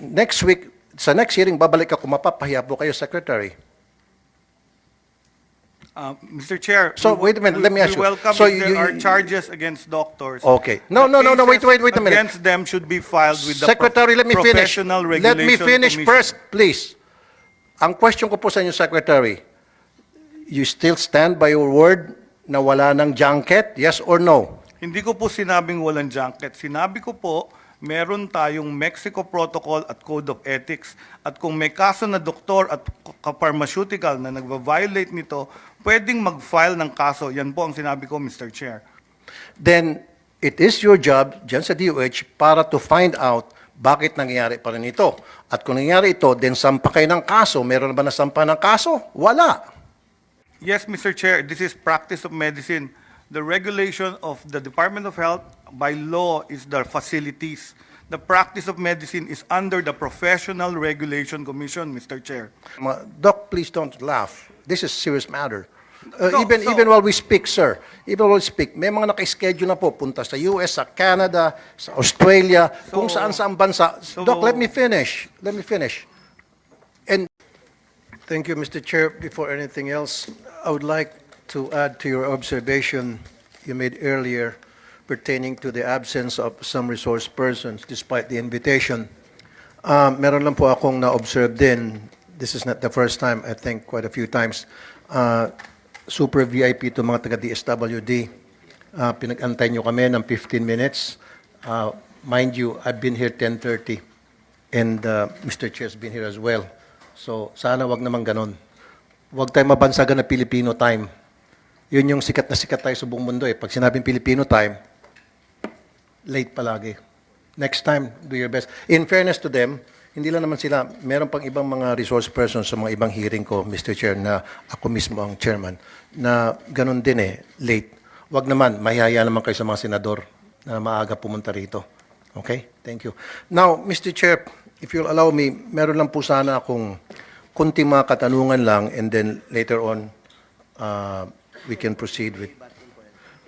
next week, sa next hearing, babalik ako, mapapahiya po kayo, Secretary. Uh, Mr. Chair. So, we- wait a minute, we- let me ask you. We welcome So if you- there are charges against doctors. Okay. No, The no, no, no, wait, cases wait, wait a minute. Against them should be filed with the Secretary, let me finish. Professional Let me Regulation finish Commission. first, please. Ang question ko po sa inyo, Secretary, you still stand by your word na wala ng junket? Yes or no? Hindi ko po sinabing walang junket. Sinabi ko po, meron tayong Mexico Protocol at Code of Ethics. At kung may kaso na doktor at pharmaceutical na nagva-violate nito, pwedeng mag-file ng kaso. Yan po ang sinabi ko, Mr. Chair. Then, it is your job dyan sa DOH para to find out bakit nangyayari pa rin ito. At kung nangyayari ito, then sampa kayo ng kaso. Meron ba nasampa ng kaso? Wala. Yes, Mr. Chair, this is practice of medicine. The regulation of the Department of Health by law is the facilities. The practice of medicine is under the Professional Regulation Commission, Mr. Chair. Ma- Doc, please don't laugh. This is serious matter. Uh, So- even so- even while we speak, sir, even while we speak, may mga naka-schedule na po punta sa US, sa Canada, sa Australia, kung So- saan saan bansa. so- Doc, let me finish. Let me finish. And thank you, Mr. Chair. Before anything else, I would like to add to your observation you made earlier pertaining to the absence of some resource persons despite the invitation. Um, meron lang po akong na-observe din, this is not the first time, I think quite a few times, uh, super VIP to mga taga-DSWD. Uh, pinag-antay nyo kami ng 15 minutes. Uh, mind you, I've been here 10.30 and uh, Mr. Chair's been here as well. So sana wag naman ganon. Huwag tayo mabansagan na Filipino time. Yun yung sikat na sikat tayo sa buong mundo eh. Pag sinabing Filipino time, late palagi. Next time, do your best. In fairness to them, hindi lang naman sila, meron pang ibang mga resource persons sa mga ibang hearing ko, Mr. Chair, na ako mismo ang chairman, na ganun din eh, late. Wag naman, mahihaya naman kayo sa mga senador na maaga pumunta rito. Okay? Thank you. Now, Mr. Chair, if you'll allow me, meron lang po sana akong kunting mga katanungan lang and then later on, uh, we can proceed with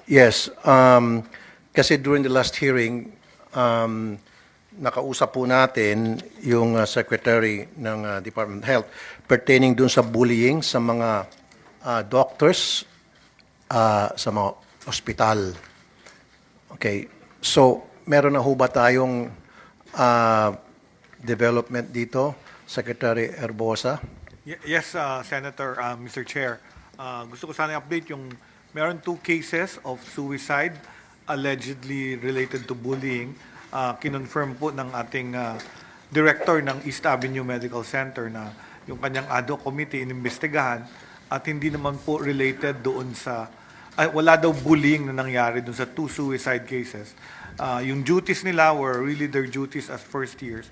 Yes, um, kasi during the last hearing, um, nakausap po natin yung uh, Secretary ng uh, Department of Health pertaining dun sa bullying sa mga uh, doctors uh, sa mga ospital. Okay, so meron na ho ba tayong uh, development dito, Secretary Erbosa? Ye- Yes, uh, Senator, uh, Mr. Chair. Uh, Gusto ko sana i-update yung meron two cases of suicide allegedly related to bullying. Uh, Kinonfirm po ng ating uh, director ng East Avenue Medical Center na yung kanyang ad hoc committee inimbestigahan at hindi naman po related doon sa ay, wala daw bullying na nangyari doon sa two suicide cases. Uh, yung duties nila were really their duties as first years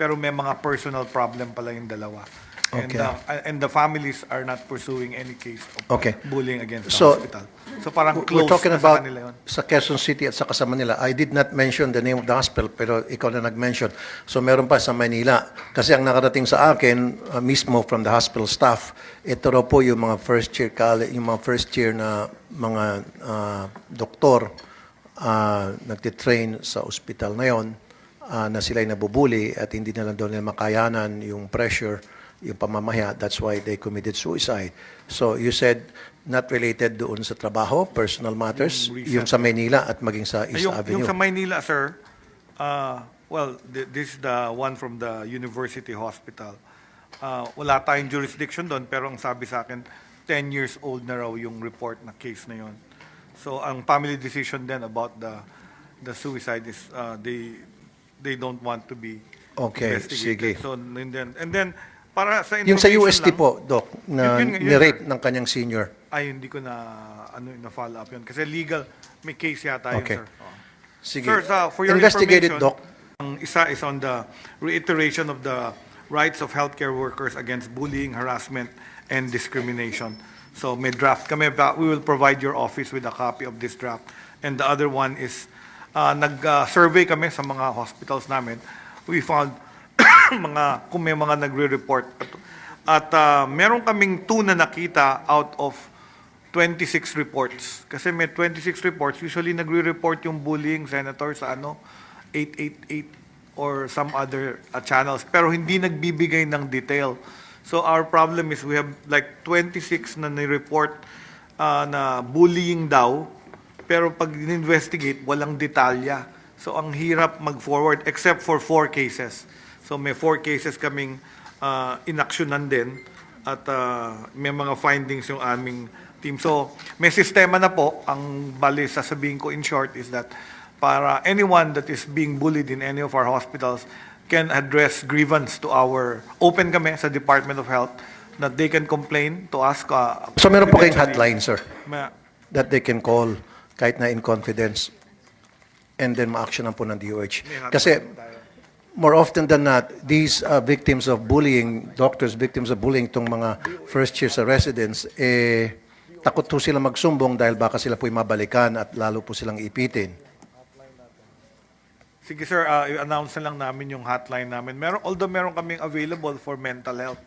pero may mga personal problem pala yung dalawa. And, Okay. uh, and the families are not pursuing any case of Okay. bullying against the So, hospital. So parang We're close talking na about sa kanila yun. sa Quezon City at sa sa Manila. I did not mention the name of the hospital, pero ikaw na nag-mention. So meron pa sa Manila. Kasi ang nakarating sa akin, uh, mismo from the hospital staff, ito raw po yung mga first year college, yung mga first year na mga uh, doktor uh, nagtitrain sa ospital na yon uh, na sila'y nabubuli at hindi na lang daw nila makayanan yung pressure, yung pamamahya. That's why they committed suicide. So you said not related doon sa trabaho, personal matters, Yung yung, sa Maynila at maging sa East yung, Avenue. yung sa Maynila, sir, uh, well, th- this is the one from the University Hospital. Uh, wala tayong jurisdiction doon, pero ang sabi sa akin, 10 years old na raw yung report na case na yon. So, ang family decision then about the the suicide is uh, they they don't want to be Okay, sige. investigated. So, and then, and then para sa yung sa information UST lang- po, Doc, na Yun- yun- yun, ni-rape ng kanyang senior. Ay, hindi ko na ano na follow up yun. Kasi legal, may case yata yun, Okay. sir. Oo. Sige. Sir, sa- for your Investigated, information, Doc. Ang isa is on the reiteration of the rights of healthcare workers against bullying, harassment, and discrimination. So may draft kami, but we will provide your office with a copy of this draft. And the other one is, uh, nag-survey kami sa mga hospitals namin. We found mga, kung may mga nagre-report. At uh, meron kaming two na nakita out of 26 reports. Kasi may 26 reports. Usually nagre-report yung bullying, Senator, sa ano, 888 or some other uh, channels pero hindi nagbibigay ng detail. So our problem is we have like 26 na ni-report uh, na bullying daw pero pag investigate walang detalya. So ang hirap mag-forward except for four cases. So may four cases kaming uh, inaksyonan din at uh, may mga findings yung aming team. So may sistema na po. Ang bali sasabihin ko in short is that para anyone that is being bullied in any of our hospitals can address grievance to our open kami sa Department of Health that they can complain to us. Uh, So meron po kayong hotline, sir, ma- that they can call kahit na in confidence and then ma-actionan po ng DOH. Kasi. More often than not, these uh, victims of bullying, doctors, victims of bullying, itong mga first year sa residents, eh, takot po sila magsumbong dahil baka sila po'y mabalikan at lalo po silang ipitin. Sige sir, uh, i-announce na lang namin yung hotline namin. Meron, although meron kaming available for mental health,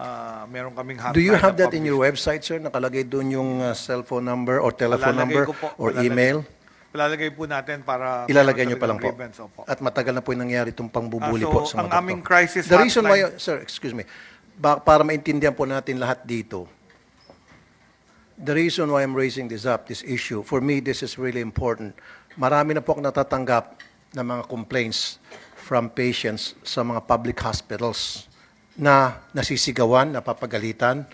uh, meron kaming hotline. Do you have that in your website, sir? Nakalagay doon yung uh, cellphone number or telephone Palalagay number po, or email? Palalagay po natin para... Ilalagay nyo pa lang po. opo. At matagal na po yung nangyari itong pangbubuli Ah, so, po sa mga ang aming crisis The reason why, sir, excuse me, ba, para maintindihan po natin lahat dito, the reason why I'm raising this up, this issue, for me, this is really important. Marami na po akong natatanggap ng mga complaints from patients sa mga public hospitals na nasisigawan, napapagalitan,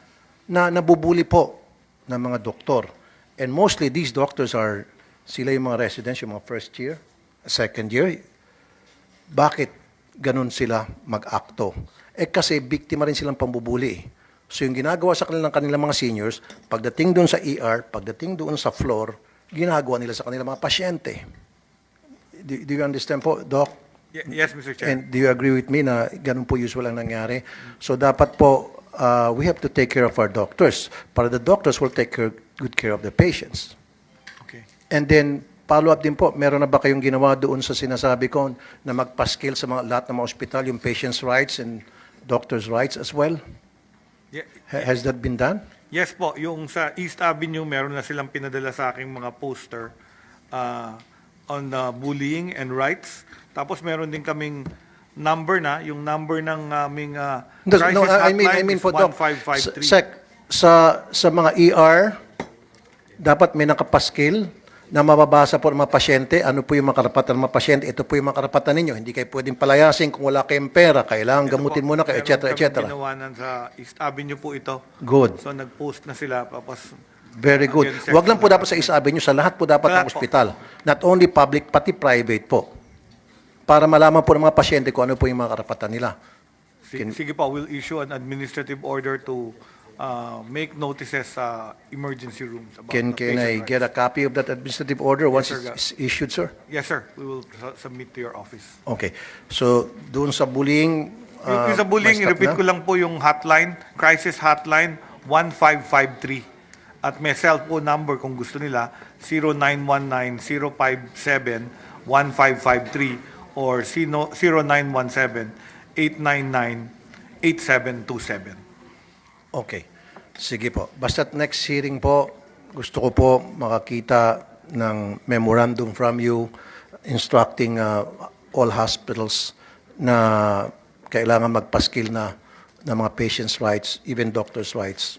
na nabubuli po ng mga doktor. And mostly these doctors are, sila yung mga residents, yung mga first year, second year, bakit ganun sila mag-akto? Eh kasi biktima rin silang pambubuli. eh. So yung ginagawa sa kanilang kanilang mga seniors, pagdating doon sa ER, pagdating doon sa floor, ginagawa nila sa kanilang mga pasyente. Do, do you understand po, Doc? Ye- Yes, Mr. Chair. And do you agree with me na ganun po usual ang nangyari? So dapat po, uh, we have to take care of our doctors. Para the doctors will take care, good care of the patients. And then, follow-up din po, meron na ba kayong ginawa doon sa sinasabi ko na magpaskil sa mga, lahat ng mga ospital, yung patient's rights and doctor's rights as well? Ye- Ha- Has that been done? Yes po, yung sa East Avenue, meron na silang pinadala sa aking mga poster uh, on uh, bullying and rights. Tapos meron din kaming number na, yung number ng aming uh, No, crisis no, I I mean, I hotline mean is po, Doc, sa, 1553. sec, sa, sa mga ER, dapat may nakapaskil na mababasa po ng mga pasyente, ano po yung mga karapatan ng mga pasyente, ito po yung mga karapatan ninyo. Hindi kayo pwedeng palayasin kung wala kayong pera, kailangan gamutin muna kayo, etc. Etc. ginawa nan sa East Avenue po ito. Good. So nag-post na sila. Tapos Very good. Huwag lang po dapat sa East Avenue, sa lahat po dapat ng po. ospital. Not only public, pati private po. Para malaman po ng mga pasyente kung ano po yung mga karapatan nila. si- sige po, we'll issue an administrative order to uh, make notices sa emergency rooms. About Can, the can I patient get a copy of that administrative order once sir, it's issued, sir? rights. Yes, sir. We will su- submit to your office. Okay. So, doon sa bullying, Yung uh, sa bullying, may stop repeat na? ko lang po yung hotline, crisis hotline 1553. At may cellphone number kung gusto nila, 0919-057-1553 or sino- 0917-899-8727. Okay. Sige po. Basta't next hearing po, gusto ko po makakita ng memorandum from you instructing uh, all hospitals na kailangan magpaskil na ng mga patients' rights, even doctors' rights,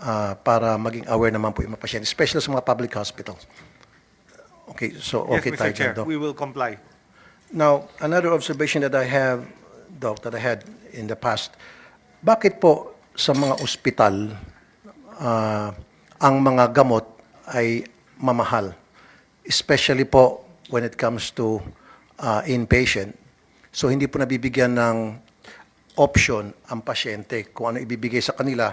uh, para maging aware naman po yung mga pasyente, especially sa mga public hospitals. Okay, so Yes, okay Mr. tayo Chair, Doc. we will comply. Now, another observation that I have, Doc, that I had in the past, bakit po sa mga ospital ah, ang mga gamot ay mamahal? Especially po when it comes to ah, inpatient. So hindi po nabibigyan ng option ang pasyente kung ano ibibigay sa kanila,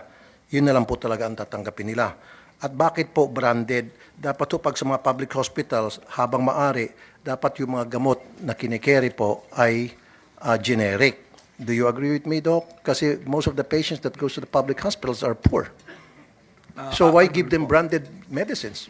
yun na lang po talaga ang tatanggapin nila. At bakit po branded? Dapat po pag sa mga public hospitals, habang maari, dapat yung mga gamot na kinikerry po ay ah, generic. Do you agree with me, Doc? Kasi most of the patients that goes to the public hospitals are poor. So why give them branded medicines?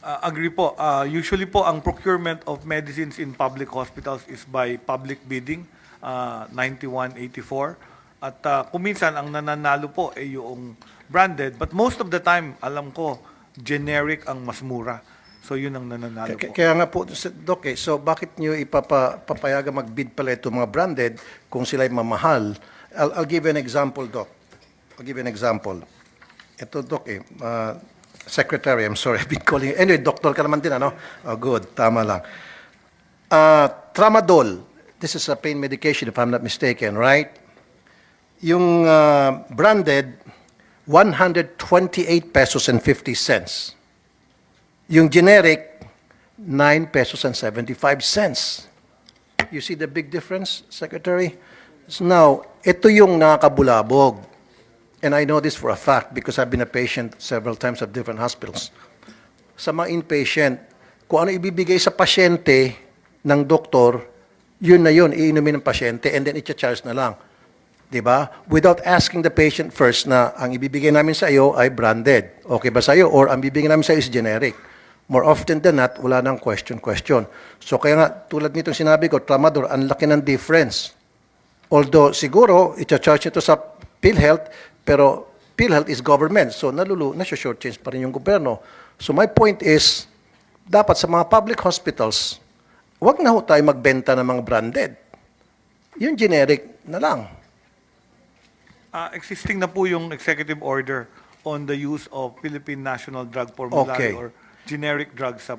Uh, agree po. Uh, usually po, ang procurement of medicines in public hospitals is by public bidding, uh, 9184. At uh, kuminsan, ang nananalo po ay yung branded. But most of the time, alam ko, generic ang mas mura. So yun ang nananalo K- po. Kaya nga po, Doc, eh, so bakit nyo ipapayaga magbid pala ito mga branded kung sila'y mamahal? I'll, I'll give you an example, Doc. I'll give you an example. Ito, Doc, eh, uh, Secretary, I'm sorry, I've been calling you. Anyway, doctor ka naman din, ano? Oh, good, tama lang. Uh, tramadol, this is a pain medication if I'm not mistaken, right? Yung uh, branded, 128 pesos and 50 cents. Yung generic, 9 pesos and 75 cents. You see the big difference, Secretary? So now, ito yung nakakabulabog. And I know this for a fact because I've been a patient several times at different hospitals. Sa mga inpatient, kung ano ibibigay sa pasyente ng doktor, yun na yun, iinumin ng pasyente and then i-charge na lang. 'Di ba? Without asking the patient first na ang ibibigay namin sa iyo ay branded. Okay ba sa iyo? Or ang bibigyan namin sa iyo is generic. More often than not, wala nang question-question. So kaya nga, tulad nitong sinabi ko, Tramador, ang laki ng difference. Although siguro, ita-charge ito sa PhilHealth, pero PhilHealth is government. So nalulu, nasa-short change pa rin yung gobyerno. So my point is, dapat sa mga public hospitals, wag na ho tayo magbenta ng mga branded. Yung generic na lang. Ah, existing na po yung executive order on the use of Philippine National Drug Formulary Okay. or generic drugs sa,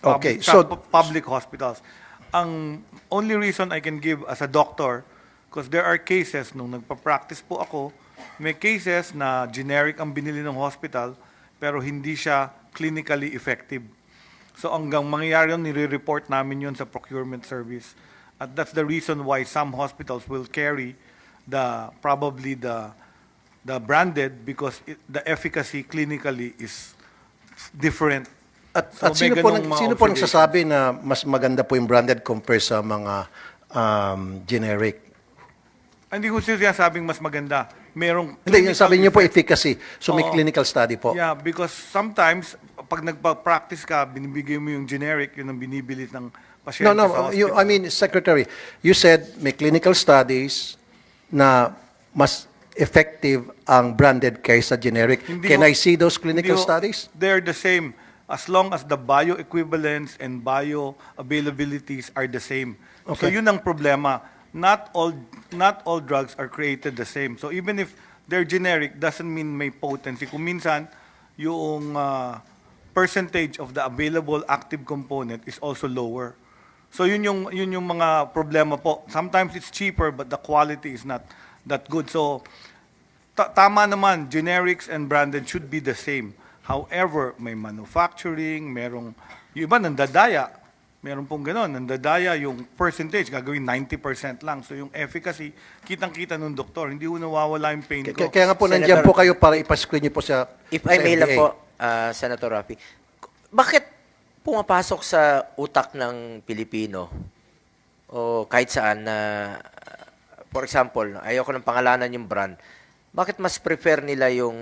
pub- Okay, sa so- pu- public hospitals. Ang only reason I can give as a doctor, because there are cases, nung nagpa-practice po ako, may cases na generic ang binili ng hospital, pero hindi siya clinically effective. So hanggang mangyayari yun, nire-report namin yun sa procurement service. At that's the reason why some hospitals will carry the, probably the, the branded because it, the efficacy clinically is different. At, So at sino po, mga sino po nagsasabi na mas maganda po yung branded compare sa mga um, generic? Hindi ko sila sabing mas maganda. Merong Hindi, yung sabi niyo po efficacy. So may Oo. clinical study po. Yeah, because sometimes, pag nagpa-practice ka, binibigay mo yung generic, yun ang binibili ng pasyente No, no, sa you, hospital. I mean, Secretary, you said may clinical studies na mas effective ang branded kaysa generic. Hindi Can ho- I see those clinical hindi ho- studies? They're the same. As long as the bioequivalence and bioavailabilities are the same. So Okay. yun ang problema. Not all, not all drugs are created the same. So even if they're generic, doesn't mean may potency. Kung minsan, yung uh, percentage of the available active component is also lower. So yun yung, yun yung mga problema po. Sometimes it's cheaper, but the quality is not that good. So ta- tama naman, generics and branded should be the same. However, may manufacturing, merong, yung iba nandadaya, meron pong gano'n, nandadaya yung percentage, gagawin 90% lang. So yung efficacy, kitang-kita ng doktor, hindi ko nawawala yung pain ko. Kaya nga po, Senator- nandiyan po kayo para ipascreen niyo po sa If sa I may lang FDA. po, ah, Senator Rafi, bakit pumapasok sa utak ng Pilipino o kahit saan na, ah, for example, ayoko ng pangalanan yung brand, bakit mas prefer nila yung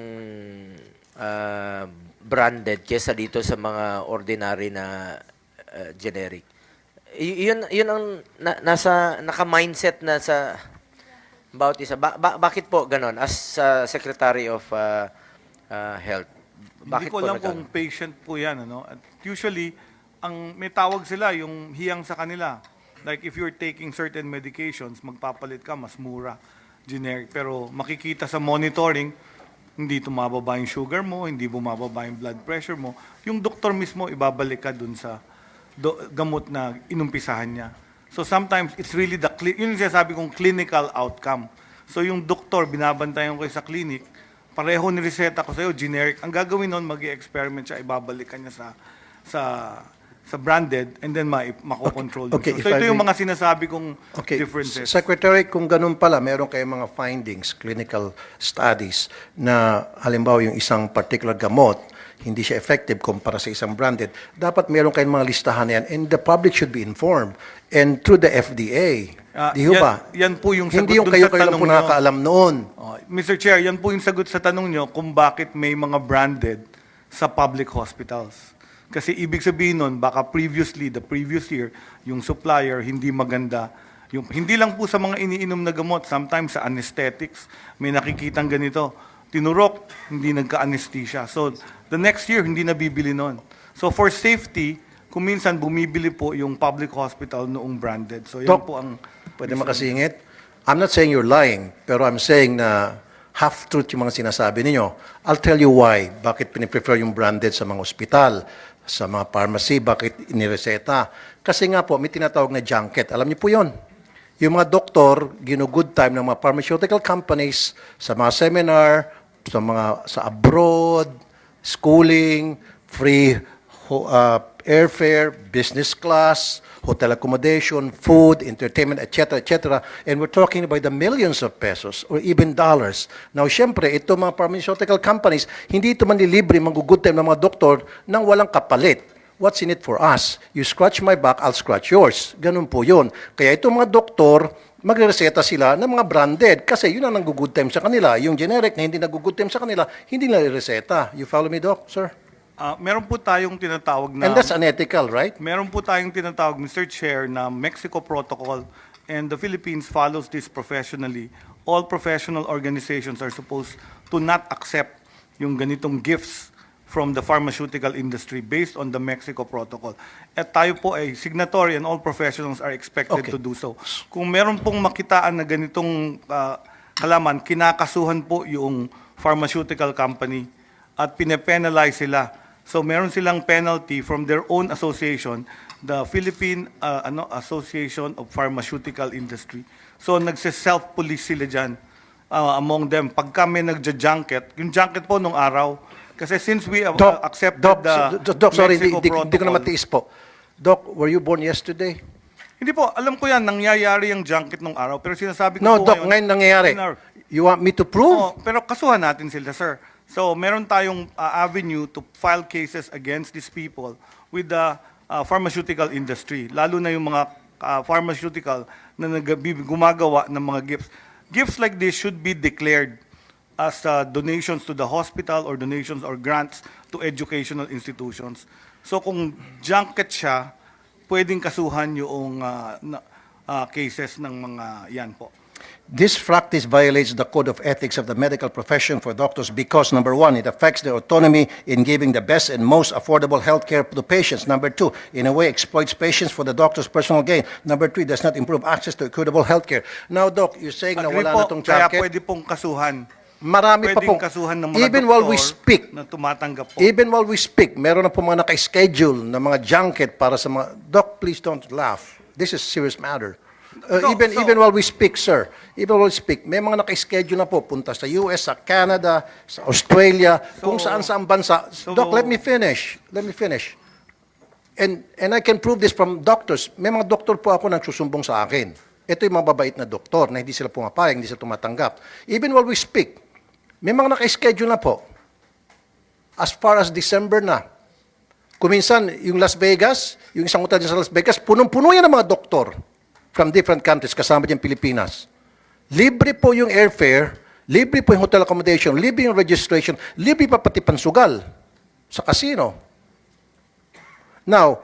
ah, branded kesa dito sa mga ordinary na ah, generic? Y- yun, yun ang na- nasa, naka-mindset na sa bawat isa. Ba- ba- bakit po ganon as ah, Secretary of ah, ah, Health? Hindi Bakit ko po alam nagkaroon? kung patient po yan. Ano? At usually, ang may tawag sila, yung hiyang sa kanila. Like if you're taking certain medications, magpapalit ka, mas mura, generic. Pero makikita sa monitoring, hindi tumababa yung sugar mo, hindi bumababa yung blood pressure mo. Yung doktor mismo, ibabalik ka dun sa do- gamot na inumpisahan niya. So sometimes, it's really the, cli- yun yung sinasabi kong clinical outcome. So yung doktor, binabantayan ko sa clinic, pareho ni reseta ko sa'yo, generic. Ang gagawin nun, mag experiment siya, ibabalikan niya sa sa sa branded and then ma makokontrol Okay, okay, if So ito I yung may- mga sinasabi kong Okay, differences. Secretary, kung ganun pala, meron kayong mga findings, clinical studies, na halimbawa yung isang particular gamot, hindi siya effective kumpara sa isang branded, dapat meron kayong mga listahan na yan and the public should be informed and through the FDA. Ah, Di ho yan- ba? yan po yung sagot Hindi yung dun kayo sa kayo lang tanong po nyo. nakakaalam noon. Oh, Mr. Chair, yan po yung sagot sa tanong nyo kung bakit may mga branded sa public hospitals. Kasi ibig sabihin nun, baka previously, the previous year, yung supplier hindi maganda. Yung, hindi lang po sa mga iniinom na gamot, sometimes sa anesthetics, may nakikitang ganito. Tinurok, hindi nagka-anesthesia. So, the next year, hindi nabibili nun. So for safety, kung minsan bumibili po yung public hospital noong branded. So yan Doc, po ang Pwede makasingit? I'm not saying you're lying, pero I'm saying na half-truth yung mga sinasabi ninyo. I'll tell you why. Bakit piniprefer yung branded sa mga ospital, sa mga pharmacy, bakit inireseta. Kasi nga po, may tinatawag na junket. Alam niyo po yon. Yung mga doktor, gino-good time ng mga pharmaceutical companies sa mga seminar, sa mga sa abroad, schooling, free uh, airfare, business class, hotel accommodation, food, entertainment, etc., etc. And we're talking about the millions of pesos or even dollars. Now, syempre, ito mga pharmaceutical companies, hindi ito manlilibre, manggugood time ng mga doktor nang walang kapalit. What's in it for us? You scratch my back, I'll scratch yours. Ganun po yun. Kaya itong mga doktor, magre-reseta sila ng mga branded kasi yun ang nag-good time sa kanila. Yung generic na hindi nag-good time sa kanila, hindi nila reseta. You follow me, Doc, sir? Ah, meron po tayong tinatawag na And that's unethical, right? Meron po tayong tinatawag, Mr. Chair, na Mexico Protocol and the Philippines follows this professionally. All professional organizations are supposed to not accept yung ganitong gifts from the pharmaceutical industry based on the Mexico Protocol. At tayo po ay signatory and all professionals are expected Okay. to do so. Kung meron pong makitaan na ganitong ah, halaman, kinakasuhan po yung pharmaceutical company at pinapenalize sila. So meron silang penalty from their own association, the Philippine uh, ano Association of Pharmaceutical Industry. So nagse-self-police sila diyan among them. Pag kami nagja-junket, yung junket po nung araw, kasi since we uh, Doc, accepted Doc, the Doc, Doc, sorry, di, Mexico di, di ko na matiis po. Doc, were you born yesterday? Hindi po, alam ko yan, nangyayari yung junket nung araw. Pero sinasabi ko No, po Doc, ngayon nangyayari. in our- You want me to prove? Oo, pero kasuhan natin sila, sir. So, meron tayong uh, avenue to file cases against these people with the uh, pharmaceutical industry, lalo na yung mga uh, pharmaceutical na gumagawa ng mga gifts. Gifts like this should be declared as uh, donations to the hospital or donations or grants to educational institutions. So, kung junket siya, pwedeng kasuhan yung uh, na- uh, cases ng mga yan po. This practice violates the code of ethics of the medical profession for doctors because, number one, it affects their autonomy in giving the best and most affordable health care to patients. Number two, in a way, exploits patients for the doctor's personal gain. Number three, does not improve access to equitable health care. Now, Doc, you're saying na Agree wala po, na itong kaya jacket. pwede pong kasuhan. Marami pa pong, kasuhan ng mga even while we speak, na tumatanggap po. Even while we speak, meron na po mga naka-schedule na mga junket para sa mga... Doc, please don't laugh. This is serious matter. Uh, So- even so- even while we speak, sir, even while we speak, may mga naka-schedule na po punta sa US, sa Canada, sa Australia, kung So- saan-saan bansa. so- Doc, let me finish. Let me finish. And and I can prove this from doctors. May mga doktor po ako nagsusumbong sa akin. Ito yung mga babait na doktor na hindi sila pumapayag, hindi sila tumatanggap. Even while we speak, may mga naka-schedule na po. As far as December na. Kuminsan, yung Las Vegas, yung isang hotel sa Las Vegas, punong-puno yan ng mga doktor from different countries, kasama dyan Pilipinas. Libre po yung airfare, libre po yung hotel accommodation, libre yung registration, libre pa pati pansugal sa casino. Now,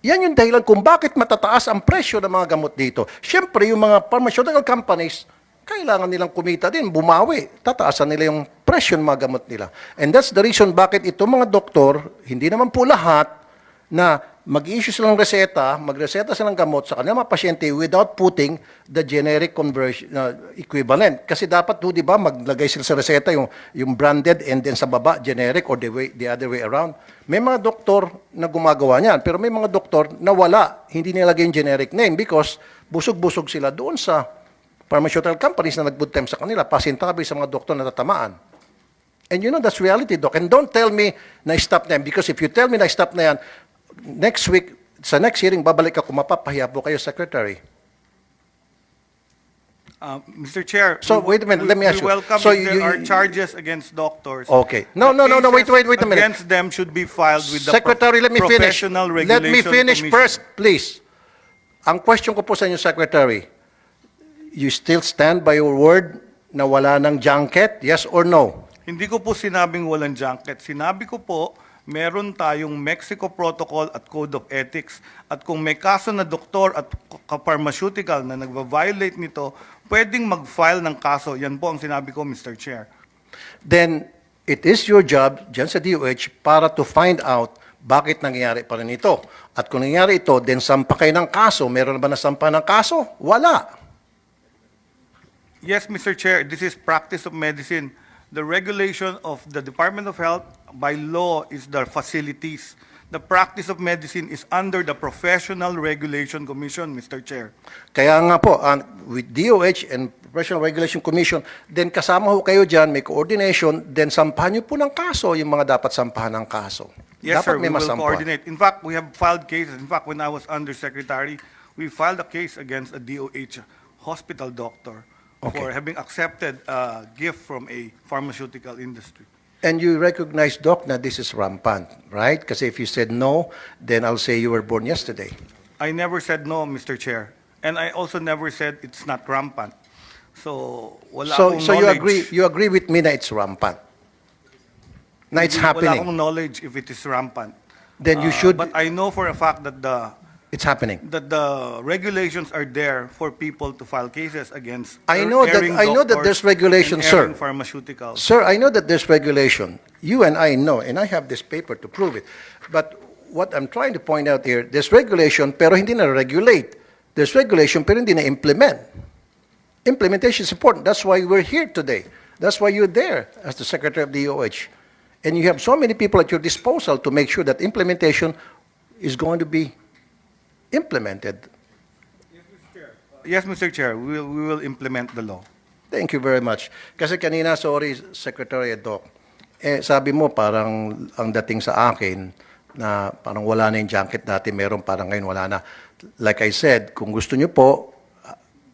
yan yung dahilan kung bakit matataas ang presyo ng mga gamot dito. Siyempre, yung mga pharmaceutical companies, kailangan nilang kumita din, bumawi. Tataasan nila yung presyo ng mga gamot nila. And that's the reason bakit itong mga doktor, hindi naman po lahat, na mag-issue silang reseta, magreseta silang gamot sa kanilang mga pasyente without putting the generic conversion uh, equivalent. Kasi dapat, ho, di ba, maglagay sila sa reseta yung, yung branded and then sa baba, generic or the, way, the other way around. May mga doktor na gumagawa niyan, pero may mga doktor na wala, hindi nilagay yung generic name because busog-busog sila doon sa pharmaceutical companies na nag-good time sa kanila, pasintabi sa mga doktor na tatamaan. And you know, that's reality, Doc. And don't tell me na stop na yan because if you tell me na stop na yan, next week, sa next hearing, babalik ako, mapapahiya po kayo, Secretary. Uh, Mr. Chair, So, we- wait a minute, let me ask we you. welcome So, if there you- are you- charges against doctors. Okay. No, no, no, no, wait, wait, wait a minute. Against them should be filed with the Secretary, let me finish. Let me finish Commission. first, please. Ang question ko po sa inyo, Secretary, you still stand by your word na wala ng junket? Yes or no? Hindi ko po sinabing walang junket. Sinabi ko po, meron tayong Mexico Protocol at Code of Ethics. At kung may kaso na doktor at ka-pharmaceutical na nagva-violate nito, pwedeng mag-file ng kaso. Yan po ang sinabi ko, Mr. Chair. then it is your job dyan sa DOH para to find out Bakit nangyayari pa rin ito? At kung nangyayari ito, then sampa kayo ng kaso. Meron na ba nasampa ng kaso? Wala. Yes, Mr. Chair, this is practice of medicine. The regulation of the Department of Health by law is the facilities. The practice of medicine is under the Professional Regulation Commission, Mr. Chair. Kaya nga po, uh, with DOH and Professional Regulation Commission, then kasama ho kayo dyan, may coordination, then sampahan nyo po ng kaso yung mga dapat sampahan ng kaso. Yes, dapat sir, we will masampa. coordinate. In fact, we have filed cases. In fact, when I was undersecretary, we filed a case against a DOH hospital doctor for having accepted a gift from a pharmaceutical industry. And you recognize, Doc, na this is rampant, right? Because if you said no, then I'll say you were born yesterday. I never said no, Mr. Chair. And I also never said it's not rampant. So, wala So, akong so you knowledge. agree, you agree with me that it's rampant? Na it's Wala akong happening? knowledge if it is rampant. Then you Uh, should, But I know for a fact that the, it's happening. that the regulations are there for people to file cases against I know that- erring I know that doctors there's regulation, and sir. erring pharmaceuticals. Sir, I know that there's regulation. You and I know, and I have this paper to prove it. But what I'm trying to point out here, there's regulation pero hindi na-regulate. There's regulation pero hindi na-implement. Implementation is important. That's why we're here today. That's why you're there as the Secretary of DOH. And you have so many people at your disposal to make sure that implementation is going to be implemented. Yes, Mr. Chair, we will, we will implement the law. Thank you very much. Kasi kanina, sorry, Secretary Doc, eh, sabi mo parang ang dating sa akin na parang wala na yung junket dati, meron parang ngayon wala na. Like I said, kung gusto nyo po,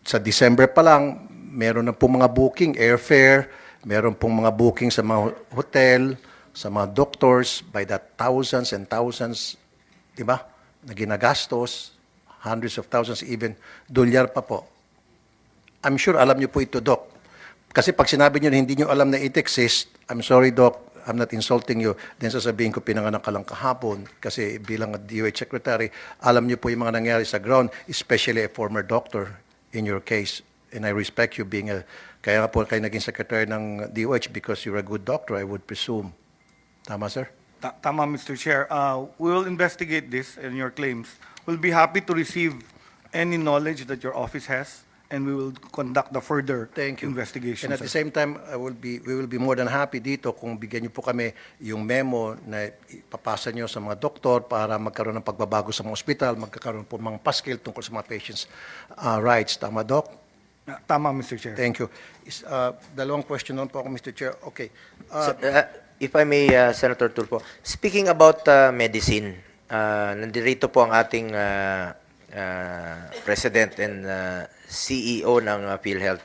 sa December pa lang, meron na po mga booking, airfare, meron pong mga booking sa mga hotel, sa mga doctors, by the thousands and thousands, di ba, na ginagastos, hundreds of thousands, even dolyar pa po. I'm sure alam niyo po ito, Doc. Kasi pag sinabi niyo na hindi niyo alam na it exists, I'm sorry, Doc, I'm not insulting you. Then sasabihin ko, pinanganak ka lang kahapon. Kasi bilang DOH Secretary, alam niyo po yung mga nangyari sa ground, especially a former doctor in your case. And I respect you being a, kaya nga po kayo naging Secretary ng DOH because you're a good doctor, I would presume. Tama, sir? Ta- Tama, Mr. Chair. Uh, We will investigate this and your claims. We'll be happy to receive any knowledge that your office has, and we will conduct the further Thank you. investigation. And at sir. the same time, I will be, we will be more than happy dito kung bigyan niyo po kami yung memo na ipapasa niyo sa mga doktor para magkaroon ng pagbabago sa mga ospital, magkakaroon po mga paskil tungkol sa mga patients' uh, rights. Tama, Doc? Uh, Tama, Mr. Chair. Thank you. Is, uh, dalawang question lang po ako, Mr. Chair. Okay. Uh, So, uh, if I may, uh, Senator Tulfo, speaking about uh, medicine, uh, nandito po ang ating uh, uh, President and uh, CEO ng uh, PhilHealth.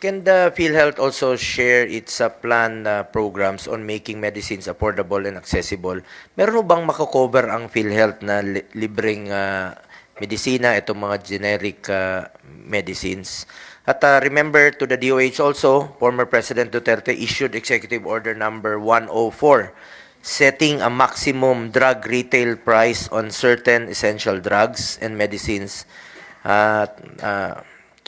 Can the PhilHealth also share its uh, plan uh, programs on making medicines affordable and accessible? Meron bang makakover ang PhilHealth na li- libreng uh, medisina, itong mga generic uh, medicines? At uh, remember to the DOH also, former President Duterte issued Executive Order number 104 setting a maximum drug retail price on certain essential drugs and medicines. At uh,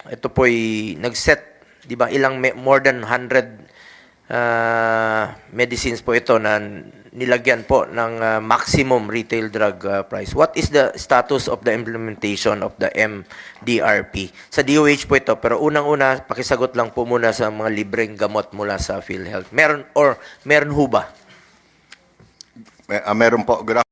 ito po'y nag-set, di ba, ilang more than 100 uh, medicines po ito na nilagyan po ng uh, maximum retail drug uh, price. What is the status of the implementation of the MDRP? Sa DOH po ito, pero unang-una, pakisagot lang po muna sa mga libreng gamot mula sa PhilHealth. Meron or meron ho ba? Ah, meron po. Good